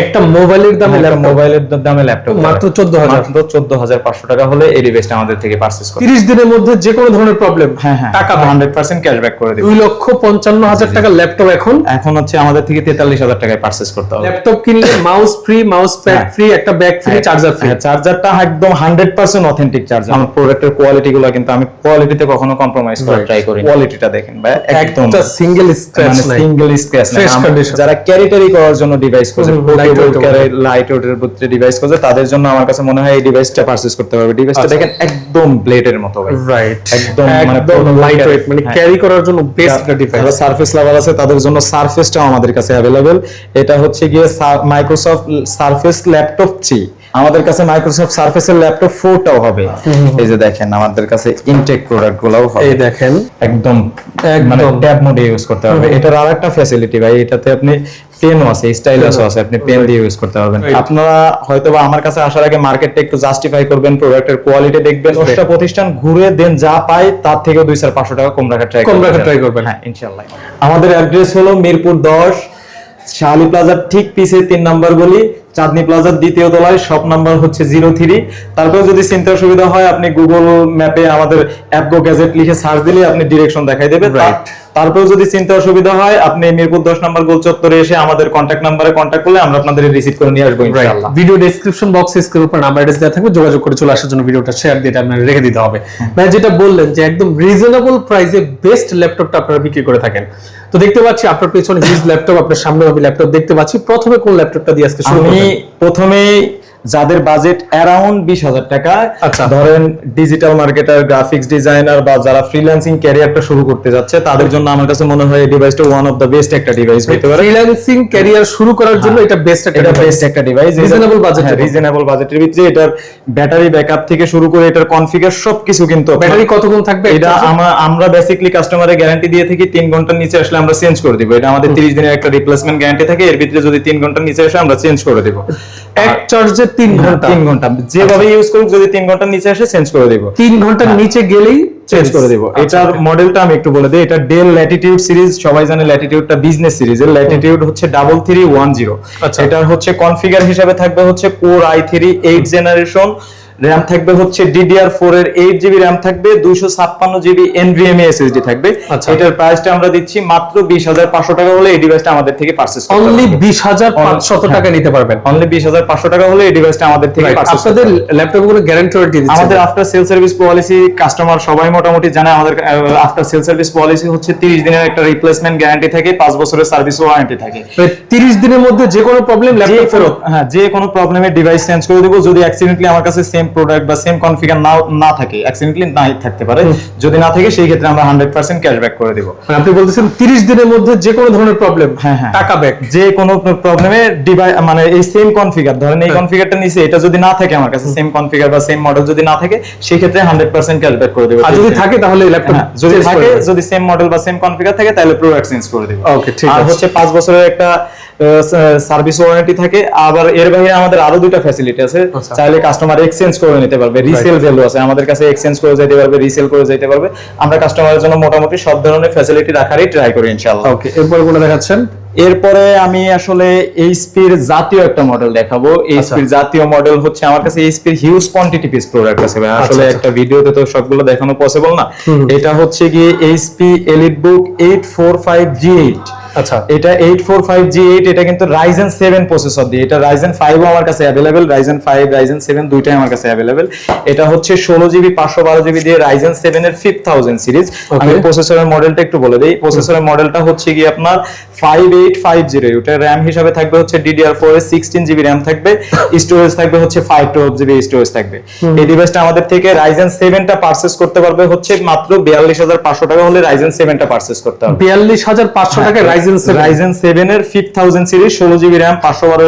একটা মোবাইলের দামে ল্যাপটপ মোবাইলের দামে ল্যাপটপ মাত্র 14,000 মাত্র চোদ্দ হাজার পাঁচশো টাকা হলে এই ডিভাইসটা আমাদের থেকে পারচেস করতে তিরিশ দিনের মধ্যে যে কোনো ধরনের প্রবলেম হ্যাঁ হ্যাঁ টাকা হান্ড্রেড পার্সেন্ট ক্যাশব্যাক করে দেবো। দুই লক্ষ পঞ্চান্ন হাজার টাকার ল্যাপটপ এখন। এখন হচ্ছে আমাদের থেকে তেতাল্লিশ হাজার টাকায় পারচেস করতে হবে। ল্যাপটপ কিনলে mouse free mouse pad. Free একটা ব্যাগ ফ্রি চার্জার ফ্রি চার্জারটা একদম হান্ড্রেড পার্সেন্ট অথেন্টিক চার্জার আমার প্রোডাক্টের কোয়ালিটি গুলো কিন্তু আমি কোয়ালিটিতে কখনো কম্প্রোমাইজ Right. ট্রাই করি কোয়ালিটিটা দেখেন ভাই একদম একটা সিঙ্গেল স্ক্র্যাচ নাই। Single scratch condition. যারা ক্যারি ট্যারি করার জন্য ডিভাইস হবে। লাইট ওয়েটের ভিতরে ডিভাইস করছে তাদের জন্য আমার কাছে মনে হয় এই ডিভাইসটা পারচেজ করতে পারবে ডিভাইসটা আচ্ছা। দেখেন একদম ব্লেডের মতো রাইট একদম মানে লাইট ওয়েট মানে। ক্যারি করার জন্য বেস্ট একটা যারা ডিভাইস সারফেস লাভার আছে তাদের জন্য সারফেসটাও আমাদের কাছে অ্যাভেলেবেল এটা হচ্ছে গিয়ে মাইক্রোসফট সারফেস ল্যাপটপ থ্রি আমাদের কাছে মাইক্রোসফট সারফেসের ল্যাপটপ ফোরটাও হবে। এই যে দেখেন আমাদের কাছে ইনটেক প্রোডাক্ট গুলাও হবে। এই দেখেন। একদম একদম। মানে ট্যাব মোডে ইউজ করতে পারবে এটার আরেকটা ফ্যাসিলিটি ভাই। এটাতে আপনি পেনও আছে স্টাইলাসও আছে আপনি পেন দিয়ে ইউজ করতে পারবেন. আপনারা হয়তোবা আমার কাছে আসার আগে মার্কেটটা একটু জাস্টিফাই করবেন প্রোডাক্টের কোয়ালিটি দেখবেন ওটা প্রতিষ্ঠান ঘুরে দেন যা পায় তার থেকে দুই চার পাঁচশো টাকা কম রাখার ট্রাই কম রাখার ট্রাই করবেন। হ্যাঁ ইনশাল্লাহ আমাদের অ্যাড্রেস হলো মিরপুর দশ শাহালি প্লাজার ঠিক পিছে তিন নাম্বার গলি চাঁদনি প্লাজার দ্বিতীয় তলায় শপ নাম্বার হচ্ছে জিরো থ্রি। তারপর যদি চিন্তা সুবিধা হয় আপনি গুগল ম্যাপে আমাদের অ্যাপ গো গ্যাজেট লিখে সার্চ দিলে আপনি ডিরেকশন দেখাই দেবে. তারপর যদি চিন্তা অসুবিধা হয় আপনি মিরপুর দশ নাম্বার গোল চত্বরে এসে আমাদের কন্ট্যাক্ট নাম্বারে কন্ট্যাক্ট করলে আমরা আপনাদের রিসিভ করে নিয়ে আসব ইনশাআল্লাহ। ভিডিও ডেসক্রিপশন বক্সে স্ক্রিন উপর নাম্বার অ্যাড্রেস দেওয়া থাকবে যোগাযোগ করে চলে আসার জন্য ভিডিওটা শেয়ার দিয়ে আপনারা রেখে দিতে হবে। ভাই যেটা বললেন যে একদম রিজনেবল প্রাইসে বেস্ট ল্যাপটপটা আপনারা বিক্রি করে থাকেন। তো দেখতে পাচ্ছি আপনার পেছনে হিউজ ল্যাপটপ আপনার সামনে আমি ল্যাপটপ দেখতে পাচ্ছি। প্রথমে কোন ল্যাপটপটা দিয়ে আজকে শুরু আমি প্রথমেই যাদের বাজেট অ্যারাউন্ড বিশ হাজার টাকা আচ্ছা। ধরেন ডিজিটাল মার্কেটার গ্রাফিক্স ডিজাইনার বা যারা ফ্রিল্যান্সিং ক্যারিয়ারটা শুরু করতে যাচ্ছে তাদের জন্য আমার কাছে মনে হয় এই ডিভাইসটা ওয়ান অফ দ্য বেস্ট একটা ডিভাইস হতে পারে। ফ্রিল্যান্সিং ক্যারিয়ার শুরু করার জন্য এটা বেস্ট একটা এটা বেস্ট একটা ডিভাইস budget এর। রিজনেবল বাজেটের ভিতরে এটার ব্যাটারি ব্যাকআপ থেকে শুরু করে এটার কনফিগার সবকিছু কিন্তু ব্যাটারি কতক্ষণ থাকবে? এটা আমরা আমরা বেসিক্যালি কাস্টমারের গ্যারান্টি দিয়ে থাকি তিন ঘণ্টার নিচে আসলে আমরা চেঞ্জ করে দিব। এটা আমাদের 30 দিনের একটা রিপ্লেসমেন্ট গ্যারান্টি থাকে এর ভিতরে যদি তিন ঘণ্টার নিচে আসে আমরা চেঞ্জ করে দিব। এক চার্জে তিন ঘণ্টা। তিন ঘণ্টা। যেভাবে ইউজ করুক যদি তিন ঘণ্টার নিচে আসে চেঞ্জ করে দেবো। তিন ঘণ্টার নিচে গেলেই চেঞ্জ করে দিব। আচ্ছা, এটার মডেলটা আমি একটু বলে দিই। এটা ডেল ল্যাটিটিউড সিরিজ সবাই জানে ল্যাটিটিউডটা বিজনেস সিরিজের ল্যাটিটিউড হচ্ছে ডাবল থ্রি ওয়ান জিরো আচ্ছা। এটার হচ্ছে কনফিগার হিসাবে থাকবে হচ্ছে core I three eight generation RAM থাকবে হচ্ছে ডিডিআর ফোর এর এইট জিবি র্যাম থাকবে দুইশো ছাপ্পান্ন জিবি এনভিএমএ এসএসডি থাকবে। আচ্ছা। এটার প্রাইসটা আমরা দিচ্ছি মাত্র বিশ হাজার পাঁচশো টাকা হলে এই ডিভাইসটা আমাদের থেকে পারচেস অনলি বিশ হাজার পাঁচশত টাকা নিতে পারবেন। অনলি বিশ হাজার পাঁচশো টাকা হলে এই ডিভাইসটা আমাদের থেকে. আপনাদের ল্যাপটপগুলো গ্যারান্টি ওয়ারেন্টি দিচ্ছে। আমাদের after sale service policy customer সবাই মোটামুটি জানে আমাদের আফটার সেল সার্ভিস পলিসি হচ্ছে 30 দিনের একটা রিপ্লেসমেন্ট গ্যারান্টি থাকে 5 বছরের সার্ভিস ওয়ারেন্টি থাকে। তিরিশ দিনের মধ্যে যে কোনো প্রবলেম ল্যাপটপ ফেরত। হ্যাঁ যে কোনো প্রবলেমের ডিভাইস চেঞ্জ করে দেবো। যদি অ্যাক্সিডেন্টলি আমার কাছে সেম প্রোডাক্ট বা সেম কনফিগার নাও না থাকে অ্যাক্সিডেন্টলি নাই থাকতে পারে। যদি না থাকে সেই ক্ষেত্রে আমরা 100% ক্যাশব্যাক করে দেবো। মানে আপনি বলতেছেন তিরিশ দিনের মধ্যে যে কোনো ধরনের প্রবলেম হ্যাঁ, হ্যাঁ। টাকা ব্যাক যে কোনো প্রবলেমে ডিভাইস মানে এই সেম কনফিগার ধরেন এই হ্যাঁ। কনফিগারটা নিচে এটা যদি না থাকে আমার কাছে সেম কনফিগার বা সেম মডেল যদি না থাকে সেই ক্ষেত্রে 100% ক্যাশব্যাক করে দেবো। আর যদি থাকে তাহলে ল্যাপটপ হ্যাঁ, যদি থাকে যদি সেম মডেল বা সেম কনফিগার থাকে তাহলে প্রো এক্সচেঞ্জ করে দিব। ওকে ঠিক আর হচ্ছে পাঁচ বছরের একটা সার্ভিস ওয়ারেন্টি থাকে আবার এর বাইরে আমাদের আরও দুইটা ফ্যাসিলিটি আছে। আচ্ছা। চাইলে কাস্টমার এক্সচেঞ্জ করে নিতে পারবে রিসেল ভ্যালু আছে। আমাদের কাছে এক্সচেঞ্জ করে যেতে পারবে রিসেল করে যেতে পারবে। আমরা কাস্টমারের জন্য মোটামুটি সব ধরনের ফ্যাসিলিটি রাখারই ট্রাই করি ইনশাআল্লাহ। ওকে এরপর কোনটা দেখাচ্ছেন? এরপরে আমি আসলে এইচপির জাতীয় একটা মডেল দেখাবো। এইচপির জাতীয় মডেল হচ্ছে আমার কাছে এইচপির হিউজ কোয়ান্টিটি পিস প্রোডাক্ট আছে ভাই। আসলে আচ্ছা। একটা ভিডিওতে তো সবগুলো দেখানো পসিবল না। এটা হচ্ছে গিয়ে HP EliteBook eight four five G eight আচ্ছা এটা eight four five G eight এটা কিন্তু রাইজেন সেভেন প্রসেসর দিয়ে এটা রাইজেন ফাইভও আমার কাছে available Ryzen five Ryzen seven দুইটাই আমার কাছে অ্যাভেলেবেল এটা হচ্ছে ষোলো জিবি পাঁচশো বারো জিবি দিয়ে রাইজেন সেভেন এর ফিফ থাউজেন্ড সিরিজ আমি প্রসেসরের মডেলটা একটু বলে দিই। প্রসেসরের মডেলটা হচ্ছে গিয়ে আপনার ফাইভ এইট ফাইভ জিরো ওটা র্যাম হিসাবে থাকবে হচ্ছে ডিডিআর ফোর এর সিক্সটিন জিবি র্যাম থাকবে। স্টোরেজ থাকবে হচ্ছে ফাইভ টুয়েলভ জিবি স্টোরেজ থাকবে। এই ডিভাইসটা আমাদের থেকে রাইজেন সেভেনটা পারচেস করতে পারবে হচ্ছে মাত্র বিয়াল্লিশ হাজার পাঁচশো টাকা হলে রাইজেন সেভেনটা পারচেস করতে হবে। বিয়াল্লিশ হাজার টাকা রাইজেন রাইজেন সেভেন এর ফিফ থাউজেন্ড সিরিজ ষোলো জিবি র্যাম পাঁচশো বারো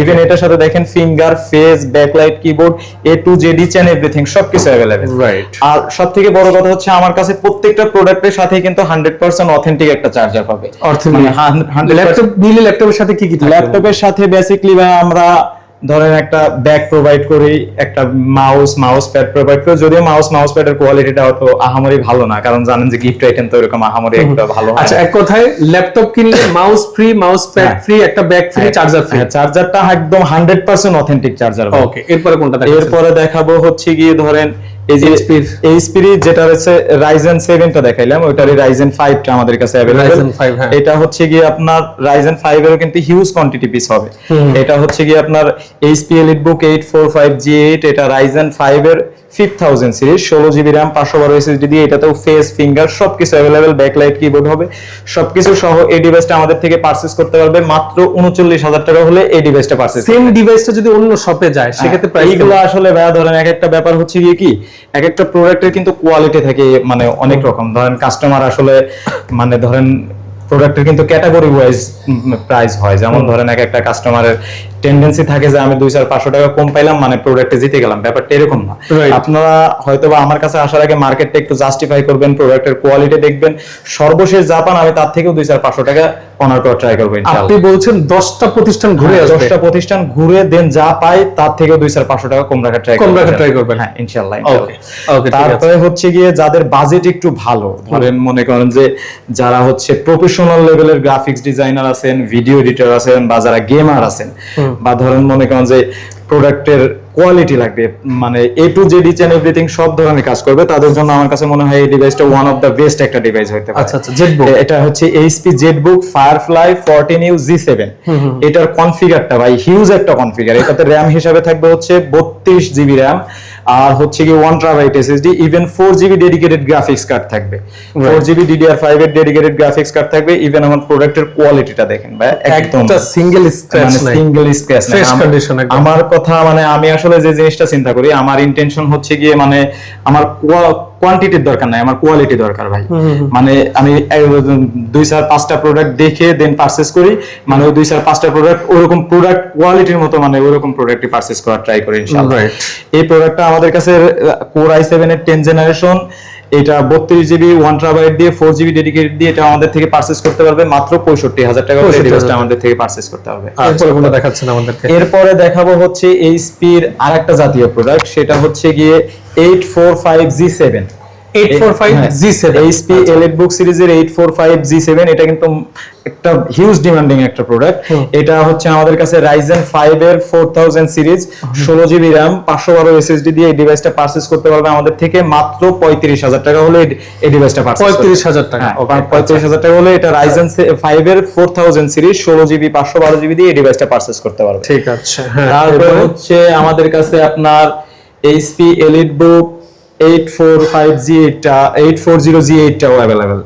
इवन এটার সাথে দেখেন finger face backlight keyboard A to Z each and everything সবকিছু অ্যাভেলেবেল রাইট আর সব থেকে বড় কথা হচ্ছে আমার কাছে প্রত্যেকটা প্রোডাক্টের সাথে কিন্তু হান্ড্রেড পার্সেন্ট অথেন্টিক একটা চার্জার পাবে। অর্থাৎ মানে 100% ল্যাপটপ নিলে ল্যাপটপের সাথে কি কি ল্যাপটপের সাথে বেসিকলি ভাই আমরা ধরেন একটা ব্যাগ প্রোভাইড করি একটা মাউস মাউস প্যাড প্রোভাইড করি। যদিও মাউস মাউস প্যাডের কোয়ালিটিটা অত আহামরি ভালো না কারণ জানেন যে গিফট আইটেম তো এরকম আহামরি একটা ভালো। আচ্ছা এক কথায় ল্যাপটপ কিনলে mouse free mouse pad. Free একটা ব্যাগ ফ্রি চার্জার ফ্রি চার্জারটা একদম hundred percent authentic charger okay এরপরে কোনটা এরপরে দেখাবো হচ্ছে গিয়ে ধরেন যেটা হচ্ছে রাইজেন সেভেনটা দেখাইলাম ওইটারই রাইজেন ফাইভটা আমাদের কাছে অ্যাভেলেবল Ryzen 5। এটা হচ্ছে গিয়ে আপনার রাইজেন ফাইভ এরও কিন্তু হিউজ কোয়ান্টিটি পিস হবে। এটা হচ্ছে গিয়ে আপনার HP EliteBook eight four five G eight এটা রাইজেন ফাইভ এর ফিফ থাউজেন্ড সিরিজ ষোলো জিবি র্যাম পাঁচশো বারো এসএসডি দিয়ে এটাতেও face finger available backlight keyboard হবে। সবকিছু সহ এই ডিভাইসটা আমাদের থেকে পারচেস করতে পারবে মাত্র উনচল্লিশ হাজার টাকা হলে এই ডিভাইসটা পারচেস সেম ডিভাইসটা যদি অন্য শপে যায় সেক্ষেত্রে প্রাইস এইগুলো আসলে ভাইয়া ধরেন এক একটা ব্যাপার হচ্ছে গিয়ে কি এক একটা প্রোডাক্টের কিন্তু কোয়ালিটি থাকে মানে অনেক রকম। ধরেন কাস্টমার আসলে মানে ধরেন প্রোডাক্টের কিন্তু ক্যাটাগরি ওয়াইজ প্রাইস হয়। যেমন ধরেন এক একটা কাস্টমারের টেন্ডেন্সি থাকে যে আমি দুই চার পাঁচশো টাকা কম পাইলাম মানে প্রোডাক্টে জিতে গেলাম। ব্যাপারটা এরকম না। আপনারা হয়তো বা আমার কাছে আসার আগে মার্কেটটা একটু জাস্টিফাই করবেন প্রোডাক্টের কোয়ালিটি দেখবেন। সর্বশেষ যা পান আমি তার থেকেও দুই চার পাঁচশো টাকা অনার করার ট্রাই করব ইনশাআল্লাহ। আপনি বলছেন দশটা প্রতিষ্ঠান ঘুরে হ্যাঁ, দশটা প্রতিষ্ঠান ঘুরে দেন যা পাই তার থেকে দুই চার পাঁচশো টাকা কম রাখার ট্রাই কম রাখার try করবেন। হ্যাঁ ইনশাল্লাহ। তারপরে হচ্ছে গিয়ে যাদের বাজেট একটু ভালো ধরেন মনে করেন যে যারা হচ্ছে প্রফেশনাল লেভেলের গ্রাফিক্স ডিজাইনার আছেন ভিডিও এডিটর আছেন বা যারা গেমার আছেন বা ধরেন মনে করেন যে প্রোডাক্টের কোয়ালিটি লাগবে মানে A to Z each and everything সব ধরনের কাজ করবে তাদের জন্য আমার কাছে মনে হয় এই ডিভাইসটা ওয়ান অফ দ্য বেস্ট একটা ডিভাইস হতে পারে। আচ্ছা আচ্ছা জেটবুক এটা হচ্ছে এইচপি জেটবুক ফায়ারফ্লাই 14 ইউ জি7 এটার কনফিগারটা ভাই হিউজ একটা কনফিগার এটাতে র‍্যাম হিসাবে থাকবে হচ্ছে 32 জিবি র‍্যাম আর হচ্ছে কি 1 terabyte SSD even 4 GB dedicated graphics card থাকবে। ফোর জিবি ডিডিআর ফাইভ এর ডেডিকেটেড গ্রাফিক্স কার্ড থাকবে ইভেন আমার প্রোডাক্টের কোয়ালিটিটা দেখেন ভাই একদম একটা সিঙ্গেল স্ক্র্যাচ সিঙ্গেল স্ক্র্যাচ একদম। আমার কথা মানে আমি আসলে যে জিনিসটা চিন্তা করি আমার ইন্টেনশন হচ্ছে গিয়ে মানে আমার কোয়ান্টিটির দরকার নাই আমার কোয়ালিটি দরকার ভাই। মানে আমি দুই চার পাঁচটা প্রোডাক্ট দেখে দেন পারচেস করি মানে ওই দুই চার পাঁচটা প্রোডাক্ট ওরকম প্রোডাক্ট কোয়ালিটির মতো মানে ওরকম প্রোডাক্টই পারচেস করার ট্রাই করি ইনশাআল্লাহ. এই প্রোডাক্টটা আমাদের কাছে কোর আই সেভেন এর টেন জেনারেশন এটা বত্রিশ জিবি ওয়ান ট্রাবাইট দিয়ে ফোর জিবি ডেডিকেটেড দিয়ে এটা আমাদের থেকে পারচেস করতে পারবে। মাত্র পঁয়ষট্টি হাজার টাকা করে ডিভাইসটা আমাদের থেকে পার্সেস করতে হবে। এরপরে কোনটা দেখাচ্ছেন আমাদেরকে এরপরে দেখাবো হচ্ছে এইচপির আরেকটা জাতীয় প্রোডাক্ট সেটা হচ্ছে গিয়ে eight four five G seven 845 G7 HP EliteBook সিরিজের eight four five G seven এটা কিন্তু একটা হিউজ ডিমান্ডিং একটা প্রোডাক্ট এটা হচ্ছে আমাদের কাছে রাইজেন ফাইভ এর ফোর থাউজেন্ড সিরিজ ষোলো জিবি র্যাম পাঁচশো বারো এসএসডি দিয়ে এই ডিভাইসটা পারচেস করতে পারবে আমাদের থেকে মাত্র পঁয়ত্রিশ হাজার টাকা হলে এই- ডিভাইসটা পঁয়ত্রিশ হাজার টাকা হ্যাঁ, Okay, পঁয়ত্রিশ হাজার টাকা হলে এটা রাইজেন ফাইভ এর ফোর থাউজেন্ড সিরিজ ষোলো জিবি পাঁচশো বারো জিবি দিয়ে এই ডিভাইসটা পারচেস করতে পারবে। ঠিক আছে হ্যাঁ। তারপরে হচ্ছে আমাদের কাছে আপনার HP EliteBook eight four five G এইটটা eight four zero G এইটটাও অ্যাভেলেবেল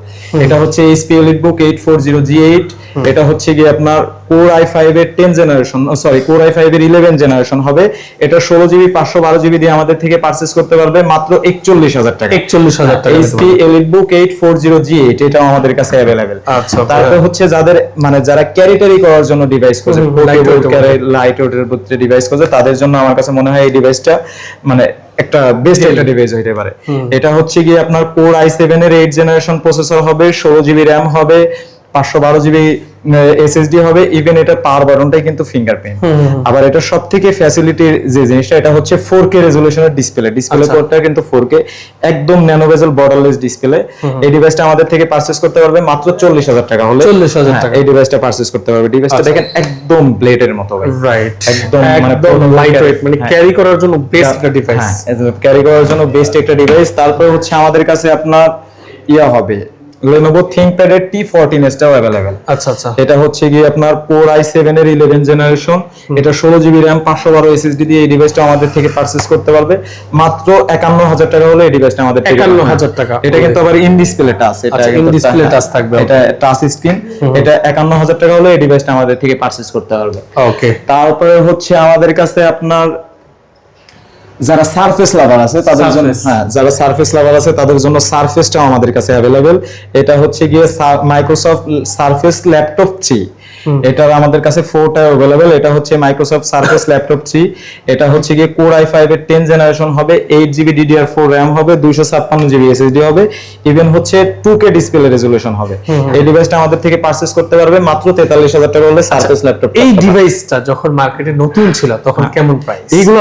এটা হচ্ছে HP EliteBook eight four zero G eight এটা হচ্ছে গিয়ে আপনার কোর আই ফাইভ এর ten generation sorry core I five এর ইলেভেন জেনারেশন হবে। এটা ষোলো জিবি পাঁচশো বারো জিবি দিয়ে আমাদের থেকে পারচেস করতে পারবে মাত্র একচল্লিশ হাজার টাকা। একচল্লিশ হাজার টাকা HP EliteBook eight four zero G eight এটাও আমাদের কাছে অ্যাভেলেবেল আচ্ছা, তারপর হচ্ছে যাদের মানে যারা ক্যারি ট্যারি করার জন্য ডিভাইস খোঁজে লাইট ওয়েটের ডিভাইস খোঁজে তাদের জন্য আমার কাছে মনে হয় এই ডিভাইসটা মানে একটা বেস্ট একটা ডিভাইস হইতে পারে। এটা হচ্ছে গিয়ে আপনার কোর আই সেভেন এর এইট জেনারেশন প্রসেসর হবে ষোলো জিবি র্যাম হবে পাঁচশো বারো জিবি এসএসডি হবে ইভেন এটা পাওয়ার বাটনটাই কিন্তু ফিঙ্গারপ্রিন্ট আবার এটা সব থেকে ফ্যাসিলিটি যে জিনিসটা এটা হচ্ছে ফোর কে রেজলিউশনের ডিসপ্লে ডিসপ্লে। কোডটা কিন্তু ফোর কে একদম ন্যানো বেজেল বর্ডারলেস ডিসপ্লে এই ডিভাইসটা আমাদের থেকে পারচেস করতে পারবে মাত্র চল্লিশ হাজার টাকা হলে। 40,000 হ্যাঁ, টাকা। এই ডিভাইসটা পারচেস করতে পারবে। ডিভাইসটা আচ্ছা। দেখেন একদম ব্লেডের মতো রাইট একদম মানে লাইট ওয়েট মানে। ক্যারি করার জন্য বেস্ট একটা ডিভাইস ক্যারি করার জন্য বেস্ট একটা ডিভাইস তারপর হচ্ছে আমাদের কাছে আপনার ইয়া হবে Lenovo ThinkPad এর T14s টাও अवेलेबल আচ্ছা আচ্ছা এটা হচ্ছে গিয়ে আপনার Core i7 এর 11 জেনারেশন এটা 16 জিবি RAM 512 SSD দিয়ে এই ডিভাইসটা আমাদের থেকে পারচেজ করতে পারবে মাত্র 51000 টাকা হলে এই ডিভাইসটা আমাদের থেকে 51,000 টাকা। এটা কিন্তু আবার ইন ডিসপ্লে টাচ এটা আচ্ছা, কিন্তু in-display টা- touch থাকবে। এটা টাচ স্ক্রিন এটা 51000 টাকা হলে এই ডিভাইসটা আমাদের থেকে পারচেজ করতে পারবে ওকে তারপরে হচ্ছে আমাদের কাছে আপনার যারা সারফেস লাভার আছে তাদের জন্য হ্যাঁ যারা সারফেস লাভার আছে তাদের জন্য সারফেসটাও আমাদের কাছে অ্যাভেলেবেল এটা হচ্ছে গিয়ে মাইক্রোসফট সারফেস ল্যাপটপ থ্রি এটার আমাদের কাছে ফোরটা অ্যাভেলেবেল এটা হচ্ছে মাইক্রোসফট সার্ফেস ল্যাপটপ থ্রি এটা হচ্ছে গিয়ে কোর আই ফাইভ এর টেন জেনারেশন হবে eight GB DDR four RAM হবে দুইশো ছাপ্পান্ন জিবি এসএসডি হবে। ইভেন হচ্ছে টু কে ডিসপ্লে রেজলিউশন হবে। এই ডিভাইসটা আমাদের থেকে পারচেস করতে পারবে মাত্র তেতাল্লিশ হাজার টাকা হলে সার্ফেস ল্যাপটপ এই ডিভাইসটা যখন মার্কেটে নতুন ছিল তখন কেমন প্রাইস এইগুলো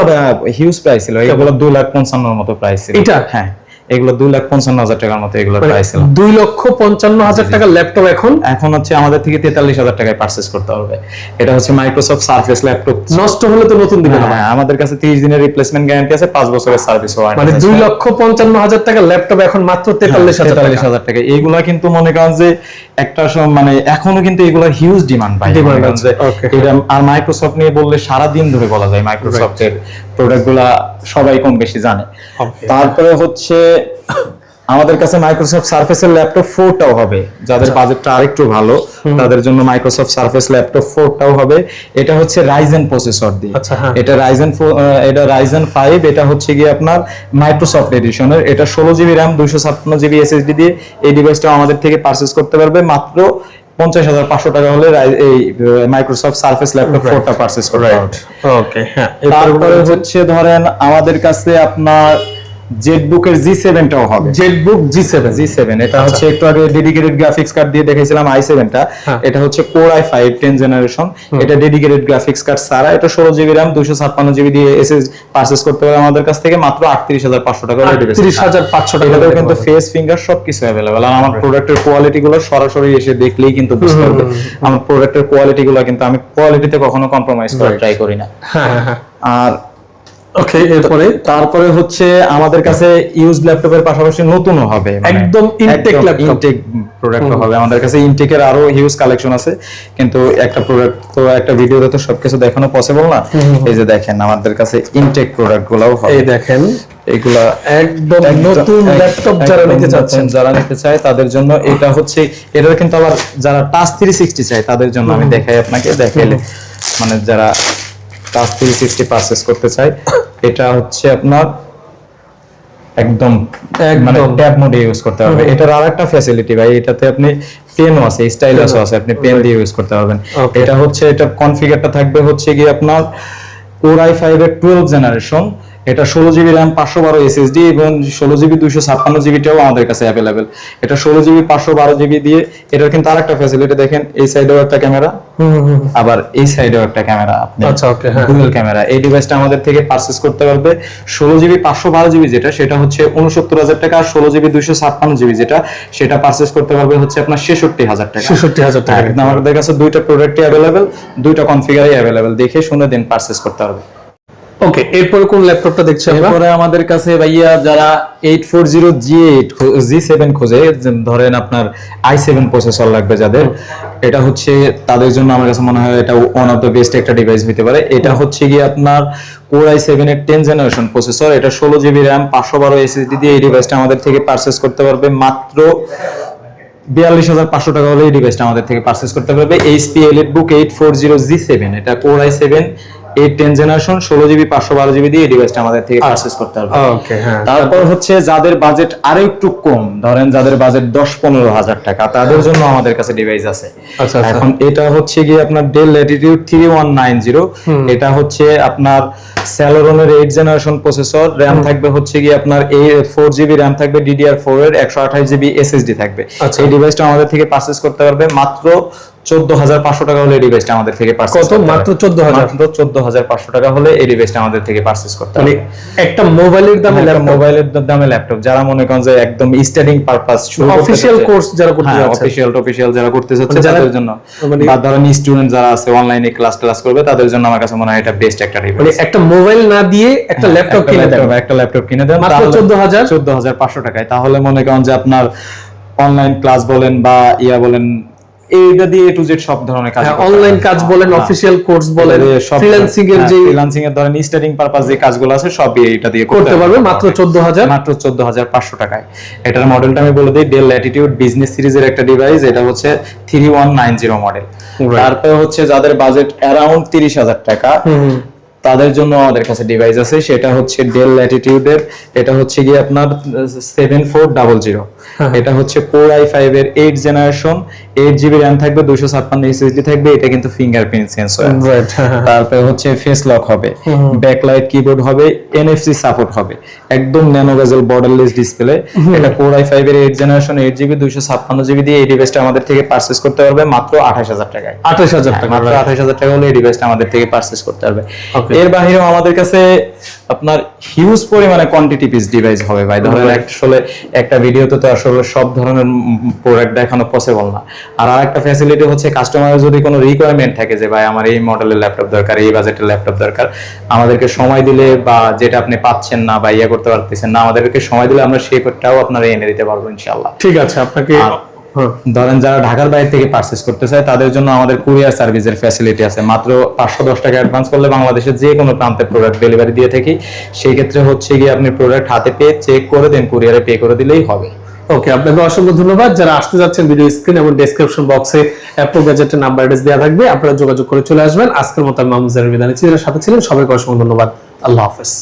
হিউজ প্রাইস ছিল। এগুলো দুই লাখ পঞ্চান্নর মতো প্রাইস ছিল। এটা? হ্যাঁ। এগুলো দুই লাখ পঞ্চান্ন হাজার টাকার মতো এগুলোর প্রাইস ছিল দুই লক্ষ পঞ্চান্ন হাজার টাকার ল্যাপটপ এখন? এখন হচ্ছে আমাদের থেকে তেতাল্লিশ হাজার টাকায় পারচেস করতে হবে। এটা হচ্ছে মাইক্রোসফট সার্ফেস ল্যাপটপ নষ্ট হলে তো নতুন দিবেন আবার। হ্যাঁ আমাদের কাছে তিরিশ দিনের রিপ্লেসমেন্ট গ্যারান্টি আছে পাঁচ বছরের সার্ভিস মানে দুই লক্ষ পঞ্চান্ন হাজার টাকার ল্যাপটপ এখন মাত্র তেতাল্লিশ তেতাল্লিশ হাজার টাকা। এইগুলা কিন্তু মনে করেন যে একটা মানে এখনও কিন্তু এগুলা হিউজ ডিমান্ড পাই মনে আর মাইক্রোসফট নিয়ে বললে সারা দিন ধরে বলা যায় মাইক্রোসফটের প্রোডাক্টগুলা সবাই কম বেশি জানে। তারপরে হচ্ছে আমাদের কাছে মাইক্রোসফট সার্ফেসের ল্যাপটপ ফোরটাও হবে। যাদের বাজেটটা আরেকটু ভালো তাদের জন্য মাইক্রোসফট সার্ফেস ল্যাপটপ ফোরটাও হবে। এটা হচ্ছে রাইজেন প্রসেসর দিয়ে। আচ্ছা, হ্যাঁ। এটা রাইজেন এটা রাইজেন ফাইভ এটা হচ্ছে গিয়ে আপনার মাইক্রোসফট এডিশনের এটা ষোলো জিবি র্যাম দুইশো ছাপ্পান্ন জিবি এসএসডি দিয়ে এই ডিভাইসটা আমাদের থেকে পারচেস করতে পারবে। মাত্র পঞ্চাশ হাজার পাঁচশো টাকা হলে এই মাইক্রোসফট সার্ফেস ল্যাপটপ ফোরটা পারচেস করতে পারবে ওকে হ্যাঁ। তারপরে হচ্ছে ধরেন আমাদের কাছে আপনার জেটবুকের জি সেভেনটাও হবে। Jetbook G seven G seven এটা হচ্ছে একটু আগে ডেডিকেটেড গ্রাফিক্স কার্ড দিয়ে দেখাইছিলাম আই সেভেনটা হ্যাঁ। এটা হচ্ছে core I five ten generation এটা ডেডিকেটেড গ্রাফিক্স কার্ড সারা এটা ষোলো জিবি র্যাম দুশো ছাপ্পান্ন জিবি দিয়ে এসএস পারচেস করতে পারে আমাদের কাছ থেকে মাত্র আটত্রিশ হাজার পাঁচশো টাকা তিরিশ হাজার পাঁচশো টাকা দিতে কিন্তু ফেস ফিঙ্গার সবকিছু অ্যাভেলেবেল আর আমার প্রোডাক্টের কোয়ালিটি গুলো সরাসরি এসে দেখলেই কিন্তু বুঝতে পারবে। আমার প্রোডাক্টের কোয়ালিটি গুলো কিন্তু আমি কোয়ালিটিতে কখনো কম্প্রোমাইজ করার. ট্রাই করি না। হ্যাঁ হ্যাঁ। আর ওকে এরপরে? তারপরে হচ্ছে আমাদের কাছে ইউজ ল্যাপটপের পাশাপাশি নতুনও হবে মানে একদম intake laptop। ইনটেক প্রোডাক্ট হবে। আমাদের কাছে ইনটেকের আরও হিউজ কালেকশন আছে কিন্তু একটা প্রোডাক্ট তো একটা ভিডিওতে তো সবকিছু দেখানো পসিবল না। এই যে দেখেন আমাদের কাছে ইনটেক প্রোডাক্ট গুলাও হবে। এই দেখেন এগুলা একদম নতুন ল্যাপটপ যারা নিতে চাচ্ছেন। যারা নিতে চায় তাদের জন্য এটা হচ্ছে এটার কিন্তু আবার যারা টাচ থ্রি সিক্সটি চায় তাদের জন্য আমি দেখাই আপনাকে দেখাইলে মানে যারা টাচ থ্রি সিক্সটি পারচেস করতে চায় এটা হচ্ছে আপনার একদম। মানে ট্যাব মোডে ইউজ করতে হবে। এটার আর একটা ফ্যাসিলিটি ভাই এটাতে আপনি পেনও আছে স্টাইলাসও আছে আপনি পেন দিয়ে ইউজ করতে পারবেন। এটা হচ্ছে এটা কনফিগারটা থাকবে হচ্ছে কি আপনার কোর আই ফাইভ এর টুয়েলভ জেনারেশন এটা ষোলো জিবি র্যাম পাঁচশো বারো এসএসডি এবং ষোলো জিবি দুইশো ছাপ্পান্ন জিবিটাও আমাদের কাছে অ্যাভেলেবেল এটা ষোলো জিবি পাঁচশো বারো জিবি দিয়ে এটার কিন্তু আরেকটা ফ্যাসিলিটি দেখেন এই সাইডেও একটা ক্যামেরা আবার এই সাইডেও একটা ক্যামেরা আপনি আচ্ছা। ডুয়েল ক্যামেরা এই ডিভাইসটা আমাদের থেকে পারচেস করতে পারবে। ষোলো জিবি পাঁচশো বারো জিবি যেটা সেটা হচ্ছে উনসত্তর হাজার টাকা আর ষোলো জিবি দুইশো ছাপ্পান্ন জিবি যেটা সেটা পারচেস করতে পারবে হচ্ছে আপনার ছেষট্টি হাজার টাকা। ছেষট্টি হাজার টাকা। হ্যাঁ, আমাদের কাছে দুইটা প্রোডাক্টই অ্যাভেলেবেল দুইটা কনফিগারই অ্যাভেলেবেল দেখে শুনে দিন পারচেস করতে পারবে। ওকে এরপরে কোন ল্যাপটপটা দেখছি এরপরে আমাদের কাছে ভাইয়া যারা eight four zero G eight G seven খোঁজে ধরেন আপনার আই সেভেন প্রসেসর লাগবে যাদের, এটা হচ্ছে তাদের জন্য আমার কাছে মনে হয় এটা ওয়ান অফ দ্য বেস্ট একটা ডিভাইস হতে পারে। এটা হচ্ছে গিয়ে আপনার কোর আই সেভেন এর টেন জেনারেশন প্রসেসর এটা ষোলো জিবি র্যাম পাঁচশো বারো দিয়ে এই ডিভাইসটা আমাদের থেকে পারচেস করতে পারবে। মাত্র বিয়াল্লিশ হাজার পাঁচশো টাকা হলে এই ডিভাইসটা আমাদের থেকে পারচেস করতে পারবে। HP EliteBook eight four zero G seven এটা core I seven eight ten generation ষোলো জিবি পাঁচশো বারো জিবি দিয়ে এই ডিভাইসটা আমাদের থেকে পারচেস করতে ওকে হ্যাঁ তারপর? হচ্ছে যাদের বাজেট আরও একটু কম ধরেন যাদের বাজেট দশ পনেরো হাজার টাকা তাদের জন্য আমাদের কাছে ডিভাইস আছে। আচ্ছা, আচ্ছা। এখন এটা হচ্ছে গিয়ে আপনার Dell Latitude three one nine zero এটা হচ্ছে আপনার স্যালোরনের এইট জেনারেশন প্রসেসর র্যাম থাকবে হচ্ছে গিয়ে আপনার এই ফোর জিবি র্যাম থাকবে ডিডিআর ফোর এর একশো আঠাশ জিবি এসএসডি থাকবে। আচ্ছা। এই ডিভাইসটা আমাদের থেকে পারচেস করতে পারবে মাত্র চোদ্দ হাজার পাঁচশো টাকা হলে এই ডিভাইসটা আমাদের থেকে কত? মাত্র 14,000? মাত্র চোদ্দ হাজার পাঁচশো টাকা হলে এই ডিভাইসটা আমাদের থেকে পারচেস করতে মানে একটা মোবাইলের দামে মোবাইলের দামে ল্যাপটপ যারা মনে করেন যে একদম স্টাডিং পারপাস অফিসিয়াল কোর্স যারা করতে যাচ্ছে। অফিসিয়াল অফিসিয়াল যারা করতে চাচ্ছে মানে তাদের জন্য। মানে- বা ধরেন স্টুডেন্ট যারা আছে অনলাইনে ক্লাস ক্লাস করবে তাদের জন্য আমার কাছে মনে হয় এটা বেস্ট একটা মানে একটা মোবাইল না দিয়ে একটা ল্যাপটপ কিনে দেন। একটা ল্যাপটপ কিনে দেন। মাত্র 14,000? চোদ্দ হাজার পাঁচশো টাকায়। তাহলে মনে করেন যে আপনার অনলাইন ক্লাস বলেন বা ইয়া বলেন এইটা দিয়ে টু জেড সব ধরনের কাজ অনলাইন হ্যাঁ, কাজ বলেন অফিসিয়াল কোর্স বলেন ফ্রিল্যান্সিং এর যে ফ্রিল্যান্সিং এর ধরেন স্টাডিং পারপাস যে কাজগুলো আছে সব এটা দিয়ে করতে পারবে মাত্র চোদ্দ হাজার। মাত্র চোদ্দ হাজার পাঁচশো টাকায়। এটার মডেলটা আমি বলে দিই ডেল ল্যাটিটিউড বিজনেস সিরিজের একটা ডিভাইস এটা হচ্ছে three one nine zero model তারপরে হচ্ছে যাদের বাজেট অ্যারাউন্ড তিরিশ হাজার টাকা তাদের জন্য আমাদের কাছে ডিভাইস আছে সেটা হচ্ছে ডেল ল্যাটিটিউডের এটা হচ্ছে গিয়ে আপনার সেভেন ফোর ডাবল জিরো এটা হচ্ছে কোর আই ফাইভ এর eight generation eight GB RAM থাকবে দুশো ছাপ্পান্ন এসএসডি থাকবে এটা কিন্তু ফিঙ্গারপ্রিন্ট সেন্সর হ্যাঁ, হ্যাঁ। তারপরে হচ্ছে ফেস লক হবে ব্যাকলাইট কিবোর্ড হবে এনএফসি সাপোর্ট হবে একদম ন্যানো বেজেল বর্ডারলেস ডিসপ্লে এটা কোর আই ফাইভ এর এইট জেনারেশন এইট জিবি দুইশো ছাপ্পান্ন জিবি দিয়ে এই ডিভাইসটা আমাদের থেকে পারচেস করতে পারবে মাত্র আঠাশ হাজার টাকায়। আঠাশ হাজার টাকা মাত্র right? আঠাশ হাজার টাকা হলে এই ডিভাইসটা আমাদের থেকে পারচেস করতে পারবে. এর বাইরেও আমাদের কাছে আপনার হিউজ পরিমাণে কোয়ান্টিটি পিস ডিভাইস হবে ভাই। ধরেন আসলে একটা ভিডিওতে তো আসলে সব ধরনের প্রোডাক্ট দেখানো পসিবল না। আর আরেকটা ফ্যাসিলিটি হচ্ছে কাস্টমারের যদি কোনো রিকোয়ারমেন্ট থাকে যে ভাই আমার এই মডেলের ল্যাপটপ দরকার এই বাজেটের ল্যাপটপ দরকার আমাদেরকে সময় দিলে বা যেটা আপনি পাচ্ছেন না বা ইয়ে করতে পারতেছেন না আমাদেরকে সময় দিলে আমরা সেই কোডটাও আপনারা এনে দিতে পারব ইনশাল্লাহ ঠিক আছে আপনাকে। ধরেন যারা ঢাকার বাইরে থেকে পারচেস করতে চায় তাদের জন্য আমাদের কুরিয়ার সার্ভিসের ফ্যাসিলিটি আছে। মাত্র পাঁচশো দশ টাকা অ্যাডভান্স করলে বাংলাদেশের যে কোনো প্রান্তে প্রোডাক্ট ডেলিভারি দিয়ে থাকি। সেই ক্ষেত্রে হচ্ছে গিয়ে আপনি প্রোডাক্ট হাতে পেয়ে চেক করে দেন কুরিয়ারে পে করে দিলেই হবে। ওকে আপনাকে অসংখ্য ধন্যবাদ। যারা আসতে যাচ্ছেন ভিডিও স্ক্রিন এবং ডেসক্রিপশন বক্সে অ্যাপল গ্যাজেটের নাম্বার অ্যাড্রেস দেওয়া থাকবে আপনারা যোগাযোগ করে চলে আসবেন। আজকের মতো আমি মাহমুদ বিদায় নিচ্ছি। যারা সাথে ছিলেন সবাইকে অসংখ্য ধন্যবাদ। আল্লাহ হাফেজ।